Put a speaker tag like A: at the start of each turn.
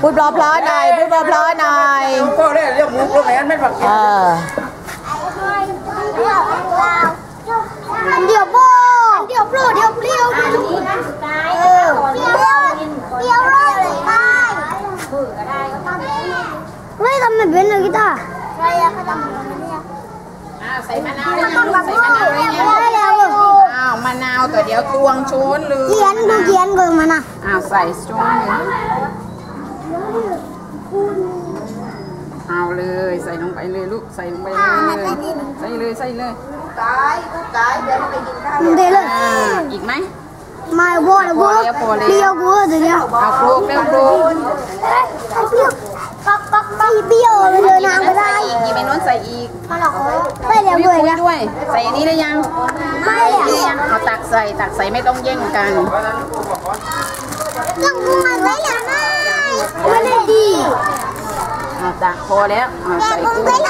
A: พูดเพราะๆหน่อยพูดเพราะๆหน่อย
B: ก็เลยเรียกหมูกระแมนไม่บัก
A: เออ
C: เดี๋ยวโบเดี๋ยวโปรเดี๋ยวเปรี้ยวเออเปรี้ยวเปรี้ยวเลยได้ไม่ทำไม่เป็นเลยกีตาร์ใช่อะเขาทำแบบนี้
D: อ่าใส่มะนาวได้ยังใส่มะนาวได้ยัง
C: ได้แล้วเว้ย
D: อ้าวมะนาวตัวเดียวตวงโชนเลย
C: เขียนดู
D: ใส่โชนเลยเอาเลยใส่ลงไปเลยลูกใส่ลงไปเลยใส่เลยใส่เลย
B: ตายกูตายเดี๋ยวไปกินข้าว
C: มันเดเลย
D: อ่าอีกไหม
C: มาโบเลยโบเปรี้ยวกูเดี๋ยวนี้
D: เอาโครกเร็วโครก
C: เปรี้ยวก๊อกก๊อกไม่เปรี้ยวเลยเดินทางไปได้
D: อีกอีเมนวนใส่อีก
C: ไม่เดี๋ยว
D: คุ
C: เบื่อย
D: คุย
C: นะ
D: ด้วยใส่อันนี้ได้ยัง
C: ไม่
D: ตักใส่ตักใส่ไม่ต้องแย่งกัน
C: ต้องมันไม่อยากได้ไม่ได้ดี
D: เอาตักพอแล้วเอา
C: แต่
D: ใส่
C: มึง
D: กุ้ง